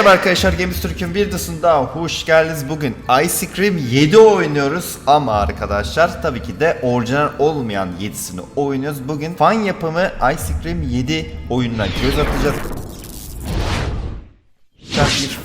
Merhaba arkadaşlar Games Türk'ün bir dışında hoş geldiniz. Bugün Ice Cream 7 oynuyoruz ama arkadaşlar tabii ki de orijinal olmayan 7'sini oynuyoruz. Bugün fan yapımı Ice Cream 7 oyununa göz atacağız.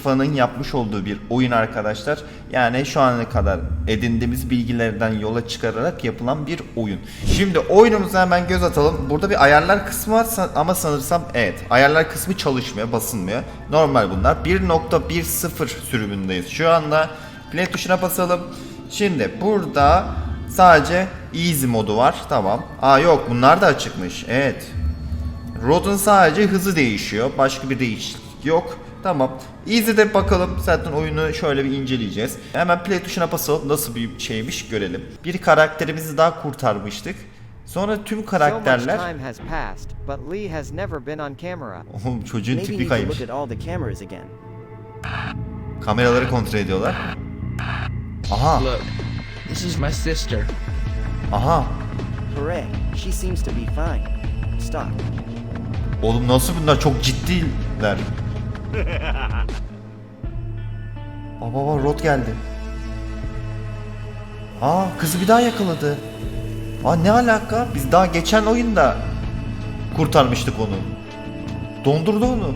Bir fanın yapmış olduğu bir oyun arkadaşlar. Yani şu ana kadar edindiğimiz bilgilerden yola çıkararak yapılan bir oyun. Şimdi oyunumuza hemen göz atalım. Burada bir ayarlar kısmı var ama sanırsam evet. Ayarlar kısmı çalışmıyor, basılmıyor. Normal bunlar. 1.10 sürümündeyiz. Şu anda play tuşuna basalım. Şimdi burada sadece easy modu var. Tamam. Aa yok bunlar da açıkmış. Evet. Rod'un sadece hızı değişiyor. Başka bir değişiklik yok. Tamam. Easy'de bakalım. Zaten oyunu şöyle bir inceleyeceğiz. Hemen play tuşuna basalım. Nasıl bir şeymiş görelim. Bir karakterimizi daha kurtarmıştık. Sonra tüm So much karakterler... time has passed, but Lee has never been on camera. Oğlum çocuğun tipi kaymış. Kameraları kontrol ediyorlar. Aha. Look, this is my sister. Aha. Hooray, she seems to be fine. Stop. Oğlum nasıl bunlar çok ciddiler. Baba baba Rod geldi. Aa kızı bir daha yakaladı. Aa ne alaka? Biz daha geçen oyunda kurtarmıştık onu. Dondurdu onu.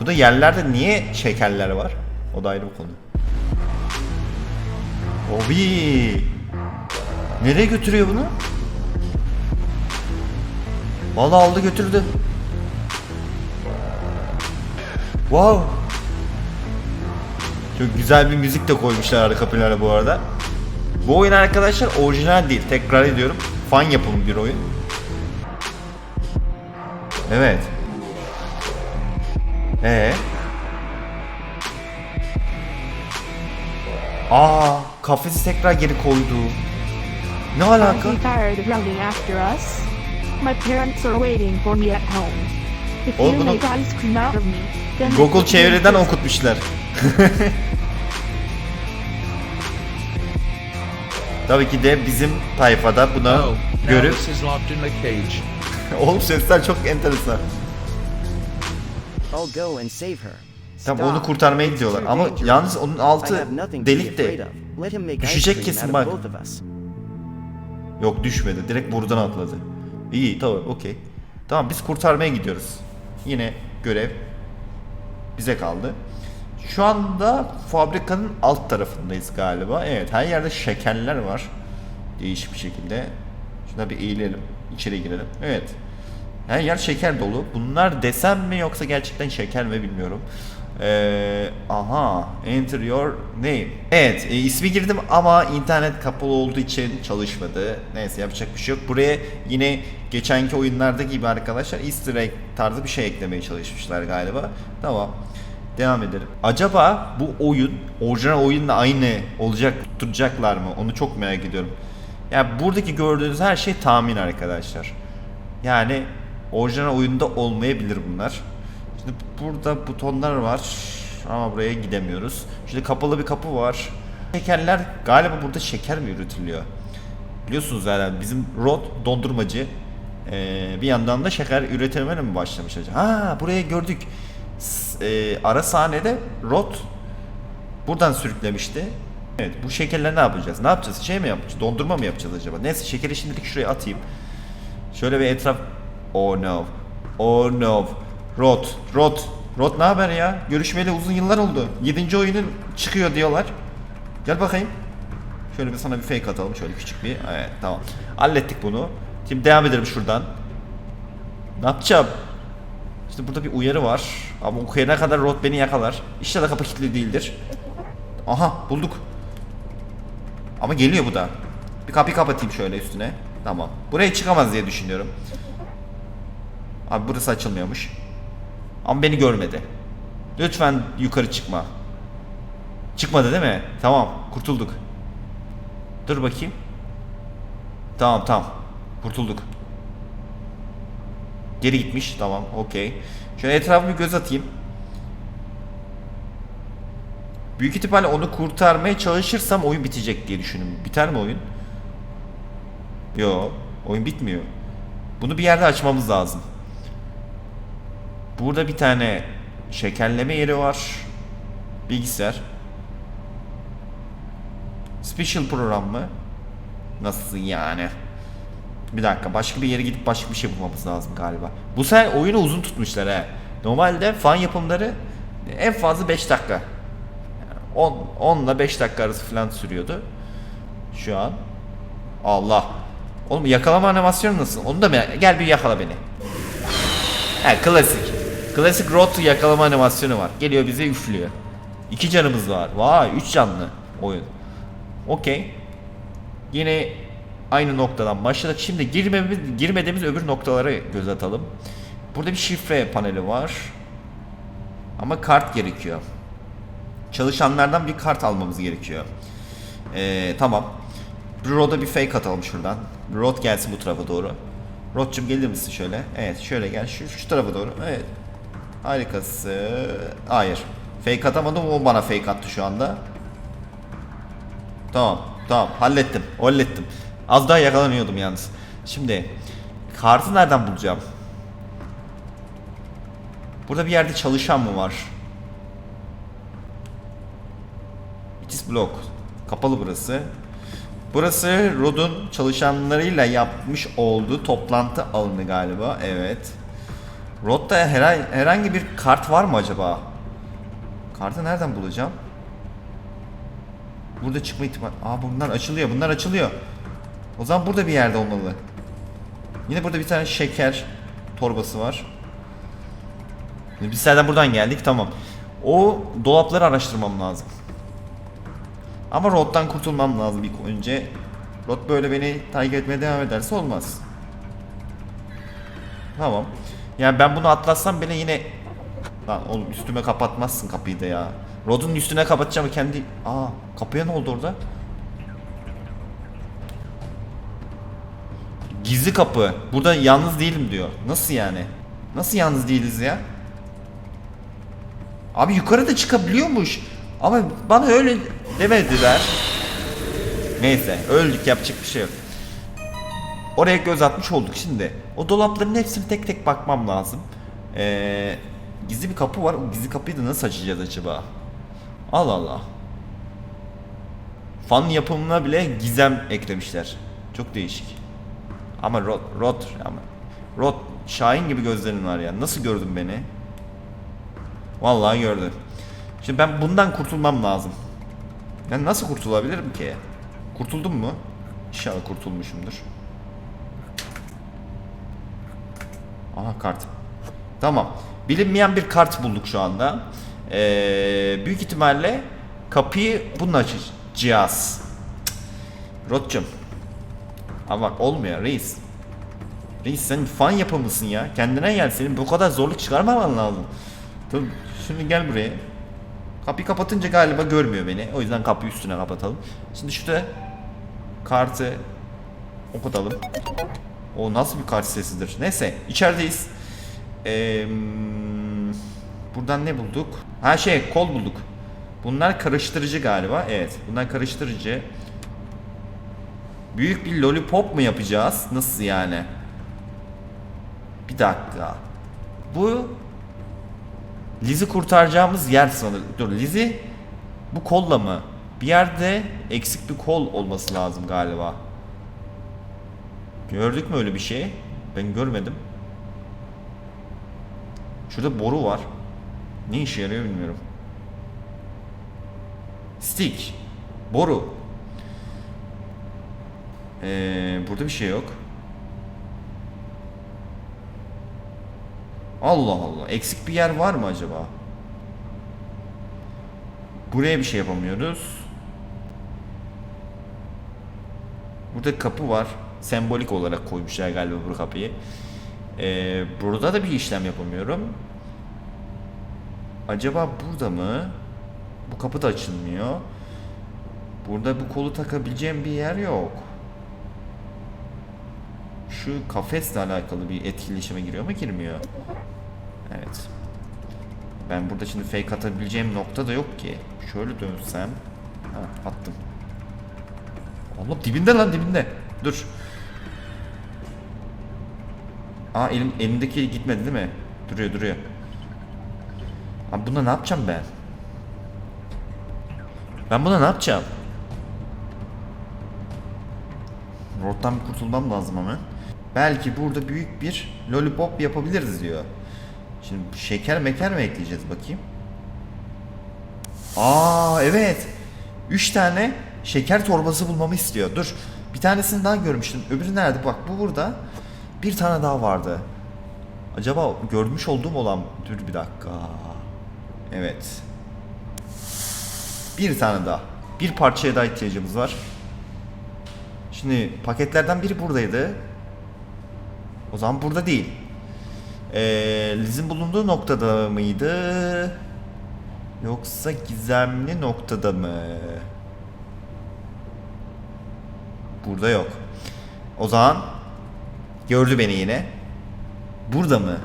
Bu da yerlerde niye şekerler var? O da ayrı bir konu. Obi. Nereye götürüyor bunu? Vallahi aldı götürdü. Wow. Çok güzel bir müzik de koymuşlar arka plana bu arada. Bu oyun arkadaşlar orijinal değil. Tekrar ediyorum. Fan yapımı bir oyun. Evet. Ee. Aa, kafesi tekrar geri koydu. Ne alaka? You tired of running after us? My parents are waiting for me at home. If Oğlum you bunu- make ice cream out of me, then they Google çevreden okutmuşlar. Tabii ki de bizim tayfada buna Oh, görüp oğlum sesler çok enteresan. I'll go and save her. Tam onu kurtarmaya gidiyorlar ama yalnız onun altı delik de Düşecek kesin bak. yok düşmedi. Direkt buradan atladı. İyi tamam okey. Tamam biz kurtarmaya gidiyoruz. Yine görev bize kaldı. Şu anda fabrikanın alt tarafındayız galiba. Evet her yerde şekerler var. Değişik bir şekilde. Şuna bir eğilelim. içeri girelim. Evet. Her yer şeker dolu. Bunlar desen mi yoksa gerçekten şeker mi bilmiyorum. Ee, aha. Enter your name. Evet. e, ismi girdim ama internet kapalı olduğu için çalışmadı. Neyse yapacak bir şey yok. Buraya yine geçenki oyunlarda gibi arkadaşlar easter egg tarzı bir şey eklemeye çalışmışlar galiba. Tamam. Devam edelim. Acaba bu oyun orijinal oyunla aynı olacak tutturacaklar mı? Onu çok merak ediyorum. Yani buradaki gördüğünüz her şey tahmin arkadaşlar. Yani orijinal oyunda olmayabilir bunlar. Şimdi burada butonlar var ama buraya gidemiyoruz. Şimdi kapalı bir kapı var. Şekerler galiba burada şeker mi üretiliyor? Biliyorsunuz zaten bizim Rod dondurmacı. Ee, bir yandan da şeker üretimine mi başlamış acaba? Ha buraya gördük. S- ara sahnede Rod buradan sürüklemişti. Evet bu şekerleri ne yapacağız? Ne yapacağız? Şey mi yapacağız? Dondurma mı yapacağız acaba? Neyse şekeri şimdilik şuraya atayım. Şöyle bir etraf... Oh no. Oh no. Rod. Rod. Rod ne haber ya? Görüşmeyeli uzun yıllar oldu. 7. oyunun çıkıyor diyorlar. Gel bakayım. Şöyle bir sana bir fake atalım. Şöyle küçük bir. Evet tamam. Hallettik bunu. Şimdi devam edelim şuradan. Ne yapacağım? İşte burada bir uyarı var. Ama okuyana kadar Rod beni yakalar. İnşallah kapı kilitli değildir. Aha bulduk. Ama geliyor bu da. Bir kapıyı kapatayım şöyle üstüne. Tamam. Buraya çıkamaz diye düşünüyorum. Abi burası açılmıyormuş. Ama beni görmedi. Lütfen yukarı çıkma. Çıkmadı değil mi? Tamam. Kurtulduk. Dur bakayım. Tamam tamam. Kurtulduk. Geri gitmiş. Tamam. Okey. Şöyle etrafa bir göz atayım. Büyük ihtimalle onu kurtarmaya çalışırsam oyun bitecek diye düşündüm. Biter mi oyun? Yo, oyun bitmiyor. Bunu bir yerde açmamız lazım. Burada bir tane şekerleme yeri var. Bilgisayar. Special program mı? Nasıl yani? Bir dakika başka bir yere gidip başka bir şey bulmamız lazım galiba. Bu sefer oyunu uzun tutmuşlar he. Normalde fan yapımları en fazla 5 dakika. Yani 10, 10 ile 5 dakika arası falan sürüyordu. Şu an. Allah. Oğlum yakalama animasyonu nasıl? Onu da merak Gel bir yakala beni. He klasik. Klasik rot yakalama animasyonu var. Geliyor bize üflüyor. İki canımız var. Vay üç canlı oyun. Okey. Yine aynı noktadan başladık. Şimdi girmemiz, girmediğimiz öbür noktalara göz atalım. Burada bir şifre paneli var. Ama kart gerekiyor. Çalışanlardan bir kart almamız gerekiyor. Ee, tamam. Rod'a bir fake atalım şuradan. Rod gelsin bu tarafa doğru. Rod'cum gelir misin şöyle? Evet şöyle gel şu, şu tarafa doğru. Evet. Harikası. Hayır. Fake atamadım o bana fake attı şu anda. Tamam tamam hallettim hallettim. Az daha yakalanıyordum yalnız. Şimdi kartı nereden bulacağım? Burada bir yerde çalışan mı var? It is block. Kapalı burası. Burası Rod'un çalışanlarıyla yapmış olduğu toplantı alanı galiba. Evet. Herhangi, herhangi bir kart var mı acaba? Kartı nereden bulacağım? Burada çıkma ihtimali... Aa bunlar açılıyor. Bunlar açılıyor. O zaman burada bir yerde olmalı. Yine burada bir tane şeker torbası var. Biz zaten buradan geldik tamam. O dolapları araştırmam lazım. Ama Rod'dan kurtulmam lazım ilk önce. Rod böyle beni takip etmeye devam ederse olmaz. Tamam. Yani ben bunu atlatsam beni yine... Lan oğlum üstüme kapatmazsın kapıyı da ya. Rod'un üstüne kapatacağım kendi... Aa kapıya ne oldu orada? Gizli kapı. Burada yalnız değilim diyor. Nasıl yani? Nasıl yalnız değiliz ya? Abi yukarı da çıkabiliyormuş. Ama bana öyle demediler. Neyse öldük yapacak bir şey yok. Oraya göz atmış olduk şimdi. O dolapların hepsini tek tek bakmam lazım. Ee, gizli bir kapı var. O gizli kapıyı da nasıl açacağız acaba? Allah Allah. Fan yapımına bile gizem eklemişler. Çok değişik. Ama Rod, Rod, ama Rod, Şahin gibi gözlerin var ya. Nasıl gördün beni? Vallahi gördü. Şimdi ben bundan kurtulmam lazım. Ben nasıl kurtulabilirim ki? Kurtuldum mu? İnşallah kurtulmuşumdur. Aha kart. Tamam. Bilinmeyen bir kart bulduk şu anda. Ee, büyük ihtimalle kapıyı bununla açacağız. Rotcum. Ama bak olmuyor reis. Reis sen fan yapımısın ya. Kendine gel. Senin bu kadar zorluk çıkarmaman lazım. Dur şimdi gel buraya. Kapıyı kapatınca galiba görmüyor beni. O yüzden kapıyı üstüne kapatalım. Şimdi şurada kartı okutalım. O nasıl bir kart sesidir? Neyse içerideyiz. Ee, buradan ne bulduk? Ha şey kol bulduk. Bunlar karıştırıcı galiba. Evet bunlar karıştırıcı. Büyük bir lollipop mu yapacağız? Nasıl yani? Bir dakika. Bu Liz'i kurtaracağımız yer sanırım. Dur Liz'i bu kolla mı? Bir yerde eksik bir kol olması lazım galiba. Gördük mü öyle bir şey? Ben görmedim. Şurada boru var. Ne işe yarıyor bilmiyorum. Stick. Boru. Ee, burada bir şey yok. Allah Allah. Eksik bir yer var mı acaba? Buraya bir şey yapamıyoruz. Burada kapı var. Sembolik olarak koymuşlar galiba bu kapıyı. Ee, burada da bir işlem yapamıyorum. Acaba burada mı? Bu kapı da açılmıyor. Burada bu kolu takabileceğim bir yer yok. Şu kafesle alakalı bir etkileşime giriyor mu girmiyor? Evet. Ben burada şimdi fake atabileceğim nokta da yok ki. Şöyle dönsem. Ha attım. Allah dibinde lan dibinde. Dur. Aa elim, elimdeki gitmedi değil mi? Duruyor duruyor. Abi bunda ne yapacağım ben? Ben buna ne yapacağım? Road'dan bir kurtulmam lazım ama. Belki burada büyük bir lollipop yapabiliriz diyor. Şimdi şeker meker mi ekleyeceğiz bakayım? Aa evet. 3 tane şeker torbası bulmamı istiyor. Dur. Bir tanesini daha görmüştüm. Öbürü nerede? Bak bu burada. Bir tane daha vardı. Acaba görmüş olduğum olan... Dur bir dakika. Evet. Bir tane daha. Bir parçaya daha ihtiyacımız var. Şimdi paketlerden biri buradaydı. O zaman burada değil. Ee, Liz'in bulunduğu noktada mıydı? Yoksa gizemli noktada mı? Burada yok. O zaman gördü beni yine. Burada mı?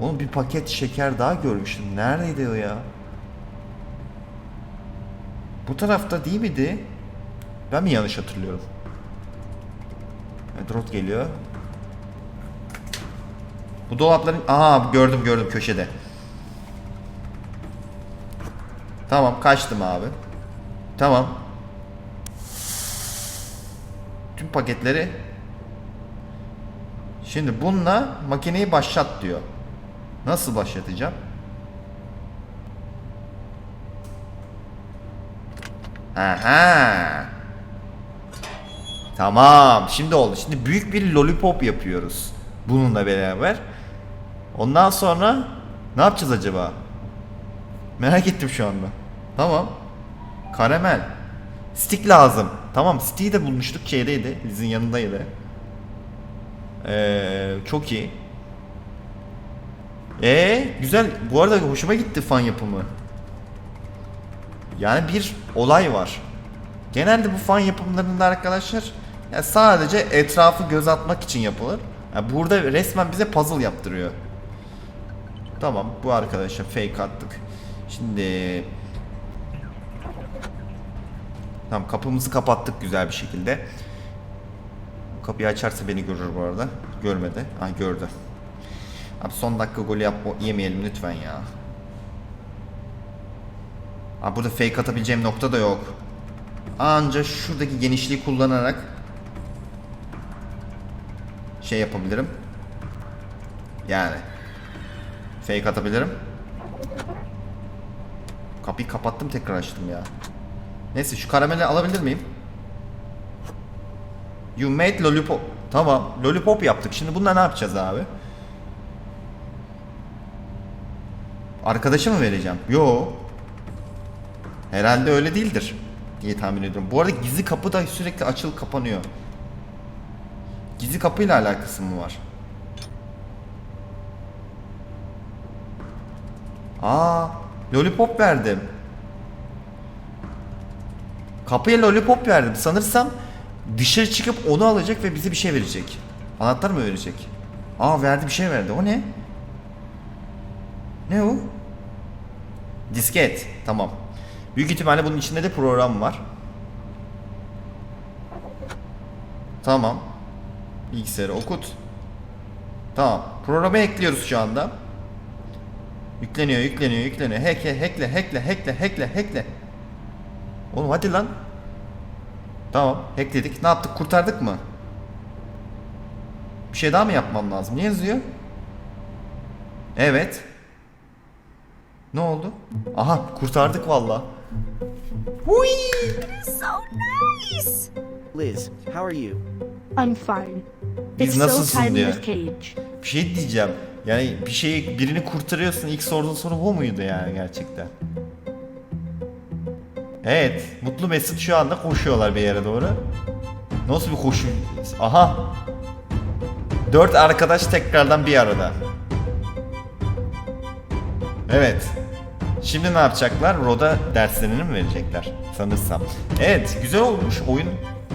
Oğlum bir paket şeker daha görmüştüm. Neredeydi o ya? Bu tarafta değil miydi? Ben mi yanlış hatırlıyorum? Evet, rot geliyor. Bu dolapların... Aha gördüm gördüm köşede. Tamam kaçtım abi. Tamam. Paketleri Şimdi bununla makineyi başlat diyor. Nasıl başlatacağım? Aha. Tamam. Şimdi oldu. Şimdi büyük bir lollipop yapıyoruz. Bununla beraber. Ondan sonra ne yapacağız acaba? Merak ettim şu anda. Tamam. Karamel. Stick lazım. Tamam, stick'i de bulmuştuk şeydeydi. Liz'in yanındaydı. Ee, çok iyi. Ee, güzel. Bu arada hoşuma gitti fan yapımı. Yani bir olay var. Genelde bu fan yapımlarında arkadaşlar ya sadece etrafı göz atmak için yapılır. Ya burada resmen bize puzzle yaptırıyor. Tamam bu arkadaşa fake attık. Şimdi Tamam kapımızı kapattık güzel bir şekilde. Kapıyı açarsa beni görür bu arada. Görmedi. Ha gördü. Abi son dakika golü yap yemeyelim lütfen ya. Abi burada fake atabileceğim nokta da yok. Anca şuradaki genişliği kullanarak şey yapabilirim. Yani fake atabilirim. Kapıyı kapattım tekrar açtım ya. Neyse şu karameli alabilir miyim? You made lollipop. Tamam. Lollipop yaptık. Şimdi bununla ne yapacağız abi? Arkadaşa mı vereceğim? Yo. Herhalde öyle değildir diye tahmin ediyorum. Bu arada gizli kapı da sürekli açıl kapanıyor. Gizli kapıyla alakası mı var? Aa, lollipop verdim. Kapıya lollipop verdim. Sanırsam dışarı çıkıp onu alacak ve bize bir şey verecek. Anahtar mı verecek? Aa verdi bir şey verdi. O ne? Ne o? Disket. Tamam. Büyük ihtimalle bunun içinde de program var. Tamam. Bilgisayarı okut. Tamam. Programı ekliyoruz şu anda. Yükleniyor, yükleniyor, yükleniyor. Hackle, hackle, hackle, hackle, hackle, hackle. Oğlum hadi lan. Tamam, hackledik. Ne yaptık? Kurtardık mı? Bir şey daha mı yapmam lazım? Ne yazıyor? Evet. Ne oldu? Aha, kurtardık valla. Liz, how are you? I'm fine. Biz It's so nasılsın in diyor. Bir şey diyeceğim. Yani bir şeyi birini kurtarıyorsun. İlk sorduğun soru bu muydu yani gerçekten? Evet. Mutlu Mesut şu anda koşuyorlar bir yere doğru. Nasıl bir koşu? Aha. Dört arkadaş tekrardan bir arada. Evet. Şimdi ne yapacaklar? Roda derslerini mi verecekler? Sanırsam. Evet, güzel olmuş oyun.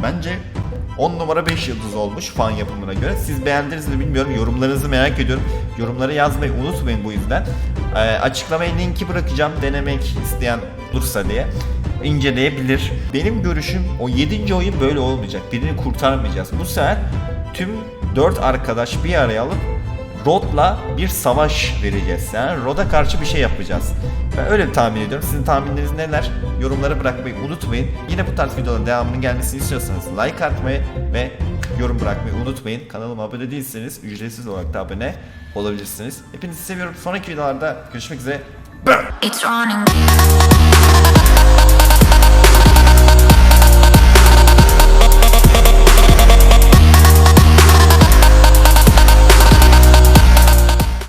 Bence 10 numara 5 yıldız olmuş fan yapımına göre. Siz beğendiniz mi bilmiyorum. Yorumlarınızı merak ediyorum. Yorumları yazmayı unutmayın bu yüzden. Ee, açıklamaya linki bırakacağım. Denemek isteyen olursa diye inceleyebilir. Benim görüşüm o 7. oyun böyle olmayacak. Birini kurtarmayacağız. Bu sefer tüm 4 arkadaş bir araya alıp Rod'la bir savaş vereceğiz. Yani Rod'a karşı bir şey yapacağız. Ben öyle bir tahmin ediyorum. Sizin tahminleriniz neler? Yorumlara bırakmayı unutmayın. Yine bu tarz videoların devamının gelmesini istiyorsanız like atmayı ve yorum bırakmayı unutmayın. Kanalıma abone değilseniz ücretsiz olarak da abone olabilirsiniz. Hepinizi seviyorum. Sonraki videolarda görüşmek üzere. It's running.